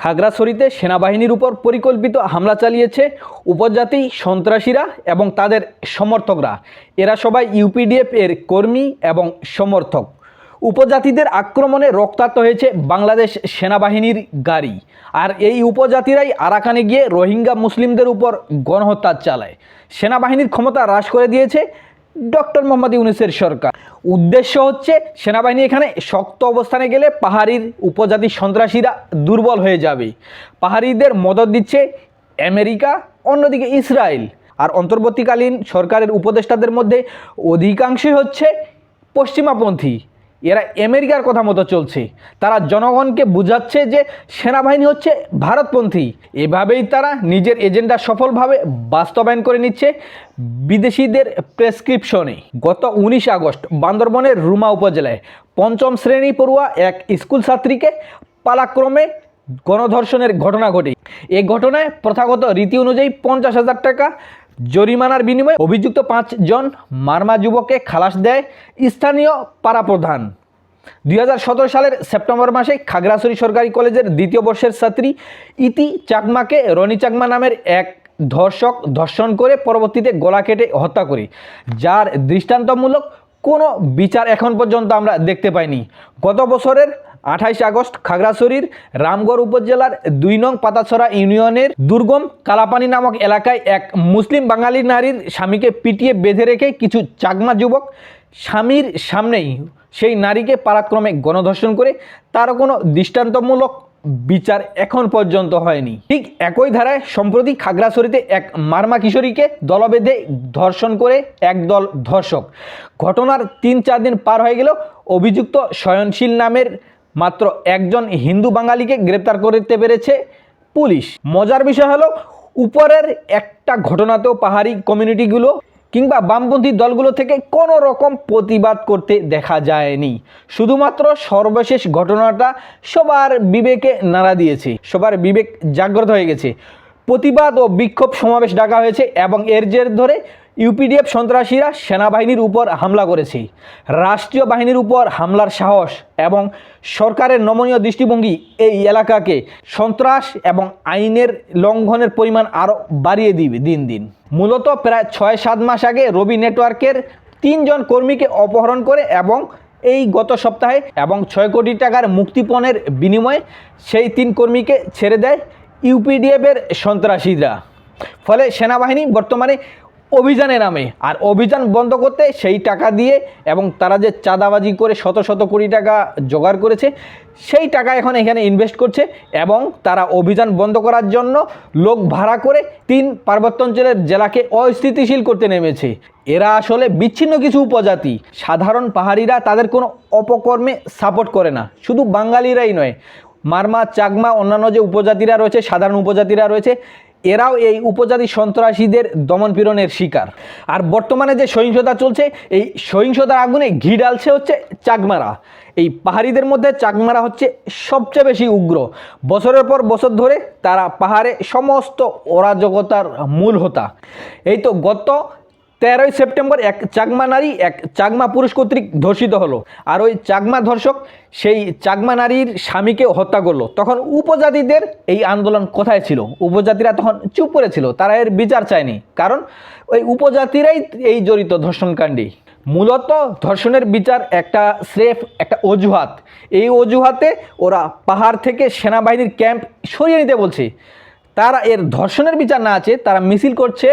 খাগড়াছড়িতে সেনাবাহিনীর উপর পরিকল্পিত হামলা চালিয়েছে উপজাতি সন্ত্রাসীরা এবং তাদের সমর্থকরা। এরা সবাই ইউপিডিএফ এর কর্মী এবং সমর্থক। উপজাতিদের আক্রমণে রক্তাক্ত হয়েছে বাংলাদেশ সেনাবাহিনীর গাড়ি। আর এই উপজাতিরাই আরাকানে গিয়ে রোহিঙ্গা মুসলিমদের উপর গণহত্যা চালায়। সেনাবাহিনীর ক্ষমতা হ্রাস করে দিয়েছে ডক্টর মোহাম্মদ ইউনুসের সরকার। উদ্দেশ্য হচ্ছে সেনাবাহিনী এখানে শক্ত অবস্থানে গেলে পাহাড়ির উপজাতি সন্ত্রাসীরা দুর্বল হয়ে যাবে। পাহাড়িদের মদত দিচ্ছে আমেরিকা, অন্যদিকে ইসরায়েল। আর অন্তর্বর্তীকালীন সরকারের উপদেষ্টাদের মধ্যে অধিকাংশই হচ্ছে পশ্চিমাপন্থী। এরা আমেরিকার কথা মতো চলছে। তারা জনগণকে বুঝাচ্ছে যে সেনাবাহিনী হচ্ছে ভারতপন্থী। এভাবেই তারা নিজের এজেন্ডা সফলভাবে বাস্তবায়ন করে নিচ্ছে বিদেশিদের প্রেসক্রিপশনে। গত উনিশ আগস্ট বান্দরবনের রুমা উপজেলায় পঞ্চম শ্রেণি পড়ুয়া এক স্কুল ছাত্রীকে পালাক্রমে গণধর্ষণের ঘটনা ঘটে। এই ঘটনায় প্রথাগত রীতি অনুযায়ী পঞ্চাশ হাজার টাকা জরিমানার বিনিময়ে অভিযুক্ত পাঁচজন মারমা যুবককে খালাস দেয় স্থানীয় পাড়াপ্রধান। দুই সালের সেপ্টেম্বর মাসে খাগড়াছড়ি সরকারি কলেজের দ্বিতীয় বর্ষের ছাত্রী ইতি চাকমাকে রনি চাকমা নামের এক ধর্ষক ধর্ষণ করে পরবর্তীতে গলা কেটে হত্যা করে। যার দৃষ্টান্তমূলক কোনো বিচার এখন পর্যন্ত আমরা দেখতে পাইনি। গত বছরের আঠাইশ আগস্ট খাগড়াছড়ির রামগড় উপজেলার দুই নং পাতাছড়া ইউনিয়নের দুর্গম কালাপানি নামক এলাকায় এক মুসলিম বাঙালি নারীর স্বামীকে পিটিয়ে বেঁধে রেখে কিছু চাকমা যুবক স্বামীর সামনেই সেই নারীকে পারাক্রমে গণধর্ষণ করে তার কোনো দৃষ্টান্তমূলক বিচার এখন পর্যন্ত হয়নি। ঠিক একই ধারায় সম্প্রতি খাগড়াছড়িতে এক মারমা কিশোরীকে দলবেঁধে ধর্ষণ করে একদল ধর্ষক। ঘটনার তিন চার দিন পার হয়ে গেলেও অভিযুক্ত শয়নশীল নামের মাত্র একজন হিন্দু বাঙালিকে গ্রেপ্তার করতে পেরেছে পুলিশ। মজার বিষয় হলো, উপরের একটা ঘটনাতেও পাহাড়ি কমিউনিটিগুলো কিংবা বামপন্থী দলগুলো থেকে কোনো রকম প্রতিবাদ করতে দেখা যায়নি। শুধুমাত্র সর্বশেষ ঘটনাটা সবার বিবেকে নাড়া দিয়েছে, সবার বিবেক জাগ্রত হয়ে গেছে। প্রতিবাদ ও বিক্ষোভ সমাবেশ ডাকা হয়েছে এবং এর জের ধরে ইউপিডিএফ সন্ত্রাসীরা সেনাবাহিনীর উপর হামলা করেছে। রাষ্ট্রীয় বাহিনীর উপর হামলার সাহস এবং সরকারের নমনীয় দৃষ্টিভঙ্গি এই এলাকাকে সন্ত্রাস এবং আইনের লঙ্ঘনের পরিমাণ আরও বাড়িয়ে দিবে দিন দিন। মূলত প্রায় ছয় সাত মাস আগে রবি নেটওয়ার্কের তিনজন কর্মীকে অপহরণ করে এবং এই গত সপ্তাহে এবং ছয় কোটি টাকার মুক্তিপণের বিনিময়ে সেই তিন কর্মীকে ছেড়ে দেয় ইউপিডিএফের সন্ত্রাসীরা। ফলে সেনাবাহিনী বর্তমানে অভিযানে নামে। আর অভিযান বন্ধ করতে সেই টাকা দিয়ে এবং তারা যে চাঁদাবাজি করে শত শত কোটি টাকা জোগাড় করেছে, সেই টাকা এখন এখানে ইনভেস্ট করছে এবং তারা অভিযান বন্ধ করার জন্য লোক ভাড়া করে তিন পার্বত্যাঞ্চলের জেলাকে অস্থিতিশীল করতে নেমেছে। এরা আসলে বিচ্ছিন্ন কিছু উপজাতি। সাধারণ পাহাড়িরা তাদের কোনো অপকর্মে সাপোর্ট করে না। শুধু বাঙালিরাই নয়, মারমা, চাকমা, অন্যান্য যে উপজাতিরা রয়েছে, সাধারণ উপজাতিরা রয়েছে এরাও এই উপজাতি সন্ত্রাসীদের দমনপীড়নের শিকার। আর বর্তমানে যে সহিংসতা চলছে, এই সহিংসতার আগুনে ঘি ডালছে হচ্ছে চাকমারা। এই পাহাড়িদের মধ্যে চাকমারা হচ্ছে সবচেয়ে বেশি উগ্র। বছরের পর বছর ধরে তারা পাহাড়ে সমস্ত অরাজকতার মূল হতা। এই তো গত তেরোই সেপ্টেম্বর এক চাকমা নারী, এক চাকমা পুরুষ কর্তৃক ধর্ষিত হলো। আর ওই চাকমা ধর্ষক সেই চাকমা নারীর স্বামীকে হত্যা করল। তখন উপজাতিদের এই আন্দোলন কোথায় ছিল? উপজাতিরা তখন চুপ করেছিল তারা এর বিচার চায়নি। কারণ ওই উপজাতিরাই এই জড়িত ধর্ষণকাণ্ডে। মূলত ধর্ষণের বিচার একটা স্রেফ, একটা অজুহাত। এই অজুহাতে ওরা পাহাড় থেকে সেনাবাহিনীর ক্যাম্প সরিয়ে নিতে বলছে। তারা এর ধর্ষণের বিচার না আছে তারা মিছিল করছে,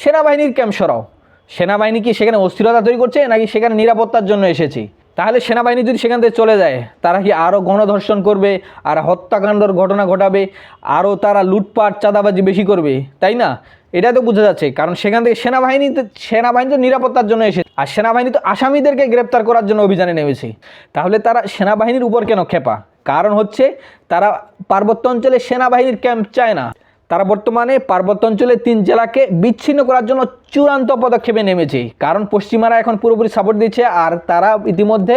সেনাবাহিনীর ক্যাম্প সরাও। সেনাবাহিনী কি সেখানে অস্থিরতা তৈরি করছে নাকি সেখানে নিরাপত্তার জন্য এসেছে? তাহলে সেনাবাহিনী যদি সেখান থেকে চলে যায়, তারা কি আরও গণধর্ষণ করবে, আর হত্যাকাণ্ডর ঘটনা ঘটাবে আরও তারা লুটপাট, চাঁদাবাজি বেশি করবে, তাই না? এটা তো বোঝা যাচ্ছে, কারণ সেখান থেকে সেনাবাহিনী সেনাবাহিনী তো নিরাপত্তার জন্য এসেছে, আর সেনাবাহিনী তো আসামিদেরকে গ্রেপ্তার করার জন্য অভিযানে নেমেছে। তাহলে তারা সেনাবাহিনীর উপর কেন খেপা কারণ হচ্ছে তারা পার্বত্য অঞ্চলে সেনাবাহিনীর ক্যাম্প চায় না। তারা বর্তমানে পার্বত্য অঞ্চলের তিন জেলাকে বিচ্ছিন্ন করার জন্য চূড়ান্ত পদক্ষেপে নেমেছে। কারণ পশ্চিমারা এখন পুরোপুরি সাপোর্ট দিচ্ছে আর তারা ইতিমধ্যে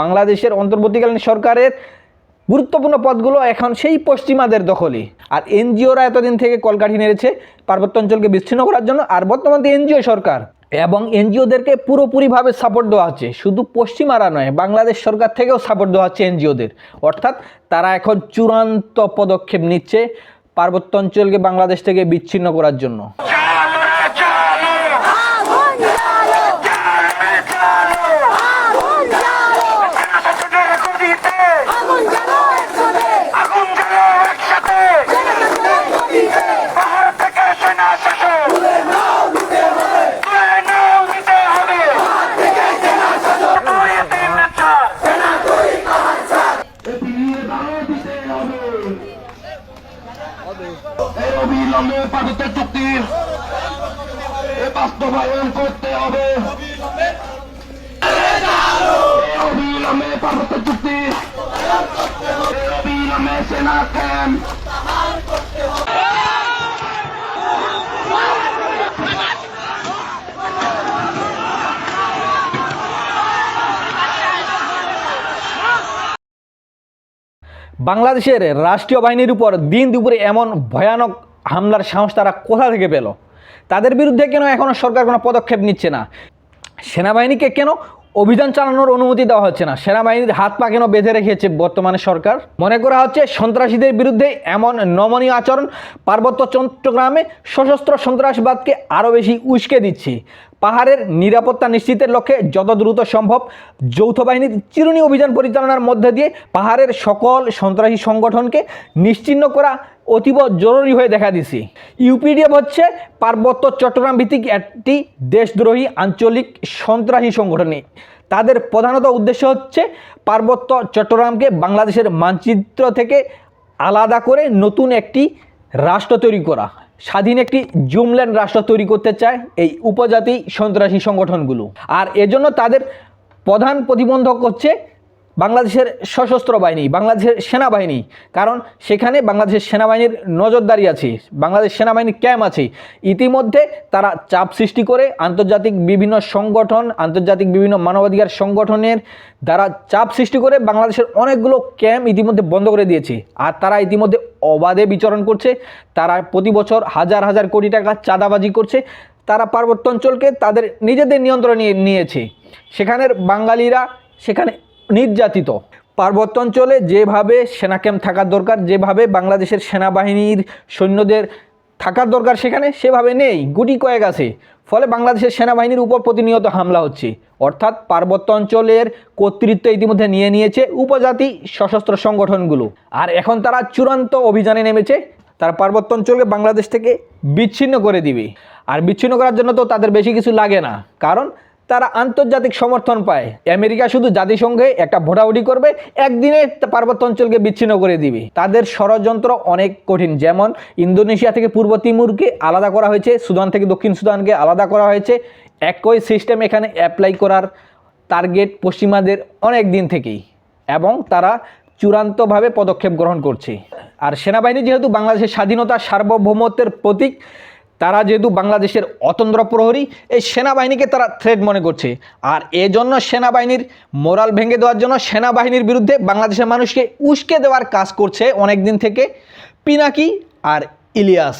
বাংলাদেশের অন্তর্বর্তীকালীন সরকারের গুরুত্বপূর্ণ পদগুলো এখন সেই পশ্চিমাদের দখলে। আর এনজিওরা এতদিন থেকে কলকাঠি নেড়েছে পার্বত্য অঞ্চলকে বিচ্ছিন্ন করার জন্য আর বর্তমান এনজিও সরকার। এবং এনজিওদেরকে পুরোপুরিভাবে সাপোর্ট দেওয়া হচ্ছে। শুধু পশ্চিমারা নয়, বাংলাদেশ সরকার থেকেও সাপোর্ট দেওয়া হচ্ছে এনজিওদের। অর্থাৎ তারা এখন চূড়ান্ত পদক্ষেপ নিচ্ছে। পার্বত্য অঞ্চলকে বাংলাদেশ থেকে বিচ্ছিন্ন করার জন্য চালো রে চালো আগুন জ্বালো চালো আগুন জ্বালো সেনাশাসনের গদিতে আগুন জ্বালো একসাথে আগুন জ্বালো একসাথে জনগণের গতিতে পাহাড় থেকে সেনা শাসন তুলে নাও দিতে হবে তুই এতিম ছাড় এই অবিলম্বে পার্বত্য চুক্তি। বাস্তবায়ন করতে হবে। অবিলম্বে পার্বত্য চুক্তি। অবিলম্বে সেনা ক্যাম্প বাংলাদেশের রাষ্ট্রীয় বাহিনীর উপর দিন দুপুরে এমন ভয়ানক হামলার সাহস তারা কোথা থেকে পেল? তাদের বিরুদ্ধে কেন এখনও সরকার কোনো পদক্ষেপ নিচ্ছে না? সেনাবাহিনীকে কেন অভিযান চালানোর অনুমতি দেওয়া হচ্ছে না। সেনাবাহিনীর হাত পা কেন বেঁধে রেখেছে বর্তমানে সরকার? মনে করা হচ্ছে সন্ত্রাসীদের বিরুদ্ধে এমন নমনীয় আচরণ পার্বত্য চট্টগ্রামে সশস্ত্র সন্ত্রাসবাদকে আরও বেশি উস্কে দিচ্ছে। পাহাড়ের নিরাপত্তা নিশ্চিতের লক্ষ্যে যত দ্রুত সম্ভব যৌথ বাহিনীর চিরুনি অভিযান পরিচালনার মধ্যে দিয়ে পাহাড়ের সকল সন্ত্রাসী সংগঠনকে নিশ্চিহ্ন করা অতীব জরুরি হয়ে দেখা দিছে। ইউপিডিএফ হচ্ছে পার্বত্য চট্টগ্রাম ভিত্তিক একটি দেশদ্রোহী আঞ্চলিক সন্ত্রাসী সংগঠনে। তাদের প্রধানত উদ্দেশ্য হচ্ছে পার্বত্য চট্টগ্রামকে বাংলাদেশের মানচিত্র থেকে আলাদা করে নতুন একটি রাষ্ট্র তৈরি করা। স্বাধীন একটি জুমল্যান্ড রাষ্ট্র তৈরি করতে চায় এই উপজাতি সন্ত্রাসী সংগঠনগুলো। আর এজন্য তাদের প্রধান প্রতিবন্ধক হচ্ছে বাংলাদেশের সশস্ত্র বাহিনী, বাংলাদেশের সেনাবাহিনী, কারণ সেখানে বাংলাদেশের সেনাবাহিনীর নজরদারি আছে, বাংলাদেশ সেনাবাহিনীর ক্যাম্প আছে। ইতিমধ্যে তারা চাপ সৃষ্টি করে আন্তর্জাতিক বিভিন্ন সংগঠন, আন্তর্জাতিক বিভিন্ন মানবাধিকার সংগঠনের দ্বারা চাপ সৃষ্টি করে বাংলাদেশের অনেকগুলো ক্যাম্প ইতিমধ্যে বন্ধ করে দিয়েছে। আর তারা ইতিমধ্যে অবাধে বিচরণ করছে। তারা প্রতি বছর হাজার হাজার কোটি টাকা চাঁদাবাজি করছে। তারা পার্বত্য অঞ্চলকে তাদের নিজেদের নিয়ন্ত্রণে নিয়ে নিয়েছে। সেখানের বাঙালিরা সেখানে নির্যাতিত। পার্বত্য অঞ্চলে যেভাবে সেনা ক্যাম্প থাকার দরকার, যেভাবে বাংলাদেশের সেনাবাহিনীর সৈন্যদের থাকার দরকার সেখানে, সেভাবে নেই, গুটি কয়েক আছে। ফলে বাংলাদেশের সেনাবাহিনীর উপর প্রতিনিয়ত হামলা হচ্ছে। অর্থাৎ পার্বত্য অঞ্চলের কর্তৃত্ব ইতিমধ্যে নিয়ে নিয়েছে উপজাতি সশস্ত্র সংগঠনগুলো। আর এখন তারা চূড়ান্ত অভিযানে নেমেছে। তারা পার্বত্য অঞ্চলকে বাংলাদেশ থেকে বিচ্ছিন্ন করে দিবে। আর বিচ্ছিন্ন করার জন্য তো তাদের বেশি কিছু লাগে না। কারণ তারা আন্তর্জাতিক সমর্থন পায়। আমেরিকা শুধু জাতিসংঘে একটা ভোটাভুটি করবে, একদিনে পার্বত্য অঞ্চলকে বিচ্ছিন্ন করে দিবে। তাদের ষড়যন্ত্র অনেক কঠিন, যেমন ইন্দোনেশিয়া থেকে পূর্ব তিমুরকে আলাদা করা হয়েছে, সুদান থেকে দক্ষিণ সুদানকে আলাদা করা হয়েছে। একই সিস্টেম এখানে অ্যাপ্লাই করার টার্গেট পশ্চিমাদের অনেক দিন থেকেই, এবং তারা চূড়ান্তভাবে পদক্ষেপ গ্রহণ করছে। আর সেনাবাহিনী যেহেতু বাংলাদেশের স্বাধীনতা সার্বভৌমত্বের প্রতীক তারা যেহেতু বাংলাদেশের অতন্ত্র প্রহরী, এই সেনাবাহিনীকে তারা থ্রেড মনে করছে। আর এজন্য সেনাবাহিনীর মোরাল ভেঙে দেওয়ার জন্য সেনাবাহিনীর বিরুদ্ধে বাংলাদেশের মানুষকে উস্কে দেওয়ার কাজ করছে অনেক দিন থেকে পিনাকি আর ইলিয়াস।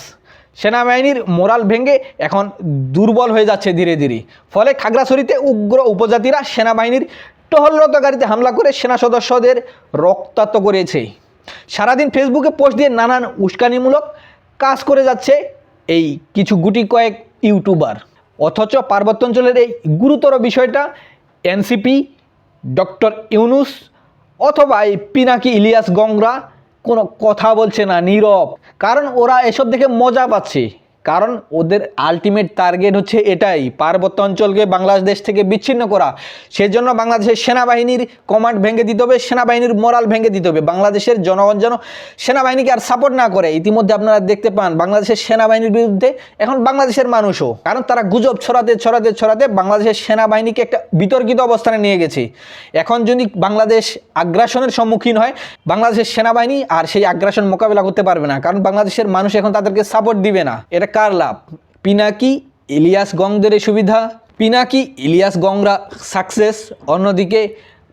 সেনাবাহিনীর মোরাল ভেঙে এখন দুর্বল হয়ে যাচ্ছে ধীরে ধীরে। ফলে খাগড়াছড়িতে উগ্র উপজাতিরা সেনাবাহিনীর টহলরত গাড়িতে হামলা করে সেনা সদস্যদের রক্তাক্ত করেছে। সারাদিন ফেসবুকে পোস্ট দিয়ে নানান উস্কানিমূলক কাজ করে যাচ্ছে এই কিছু গুটি কয়েক ইউটিউবার। অথচ পার্বত্যাঞ্চলের এই গুরুতর বিষয়টা এনসিপি, ডক্টর ইউনুস অথবা এই পিনাকি ইলিয়াস গংরা কোনো কথা বলছে না, নীরব। কারণ ওরা এসব দেখে মজা পাচ্ছে। কারণ ওদের আলটিমেট টার্গেট হচ্ছে এটাই, পার্বত্য অঞ্চলকে বাংলাদেশ থেকে বিচ্ছিন্ন করা। সেজন্য বাংলাদেশের সেনাবাহিনীর কমান্ড ভেঙে দিতে হবে, সেনাবাহিনীর মোরাল ভেঙে দিতে হবে। বাংলাদেশের জনগণ যেন সেনাবাহিনীকে আর সাপোর্ট না করে। ইতিমধ্যে আপনারা দেখতে পান, বাংলাদেশের সেনাবাহিনীর বিরুদ্ধে এখন বাংলাদেশের মানুষও, কারণ তারা গুজব ছড়াতে ছড়াতে ছড়াতে বাংলাদেশের সেনাবাহিনীকে একটা বিতর্কিত অবস্থানে নিয়ে গেছে। এখন যদি বাংলাদেশ আগ্রাসনের সম্মুখীন হয়, বাংলাদেশের সেনাবাহিনী আর সেই আগ্রাসন মোকাবেলা করতে পারবে না, কারণ বাংলাদেশের মানুষ এখন তাদেরকে সাপোর্ট দিবে না। এটা কার লাভ? পিনাকি, ইলিয়াস গংদের সুবিধা। পিনাকি, ইলিয়াস গংরা সাকসেস। অন্যদিকে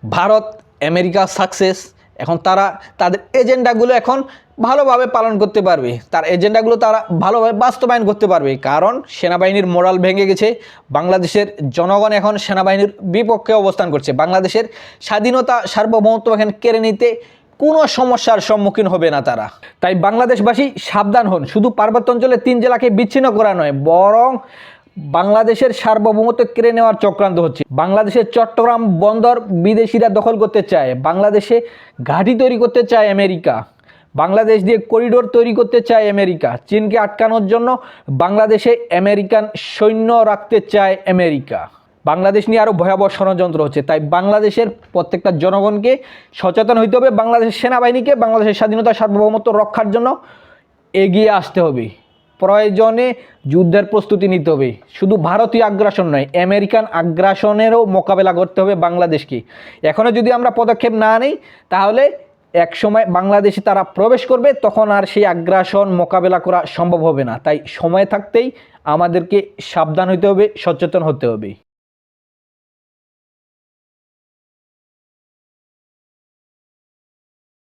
ভারত, আমেরিকা সাকসেস। এখন তারা তাদের এজেন্ডাগুলো এখন ভালোভাবে পালন করতে পারবে। তার এজেন্ডাগুলো তারা ভালোভাবে বাস্তবায়ন করতে পারবে। কারণ সেনাবাহিনীর মোরাল ভেঙে গেছে। বাংলাদেশের জনগণ এখন সেনাবাহিনীর বিপক্ষে অবস্থান করছে। বাংলাদেশের স্বাধীনতা সার্বভৌমত্ব এখন কেড়ে নিতে কোনো সমস্যার সম্মুখীন হবে না তারা। তাই বাংলাদেশবাসী সাবধান হন। শুধু পার্বত্য অঞ্চলে তিন জেলাকে বিচ্ছিন্ন করা নয়, বরং বাংলাদেশের সার্বভৌমত্ব কেড়ে নেওয়ার চক্রান্ত হচ্ছে। বাংলাদেশের চট্টগ্রাম বন্দর বিদেশিরা দখল করতে চায়। বাংলাদেশে ঘাঁটি তৈরি করতে চায় আমেরিকা। বাংলাদেশ দিয়ে করিডোর তৈরি করতে চায় আমেরিকা। চীনকে আটকানোর জন্য বাংলাদেশে আমেরিকান সৈন্য রাখতে চায় আমেরিকা। বাংলাদেশ নিয়ে আরও ভয়াবহ ষড়যন্ত্র হচ্ছে। তাই বাংলাদেশের প্রত্যেকটা জনগণকে সচেতন হইতে হবে, বাংলাদেশের সেনাবাহিনীকে বাংলাদেশের স্বাধীনতা সার্বভৌমত্ব রক্ষার জন্য এগিয়ে আসতে হবে। প্রয়োজনে যুদ্ধের প্রস্তুতি নিতে হবে। শুধু ভারতীয় আগ্রাসন নয়, আমেরিকান আগ্রাসনেরও মোকাবেলা করতে হবে বাংলাদেশকে। এখনও যদি আমরা পদক্ষেপ না নিই, তাহলে এক সময় বাংলাদেশে তারা প্রবেশ করবে, তখন আর সেই আগ্রাসন মোকাবেলা করা সম্ভব হবে না। তাই সময় থাকতেই আমাদেরকে সাবধান হতে হবে, সচেতন হতে হবে।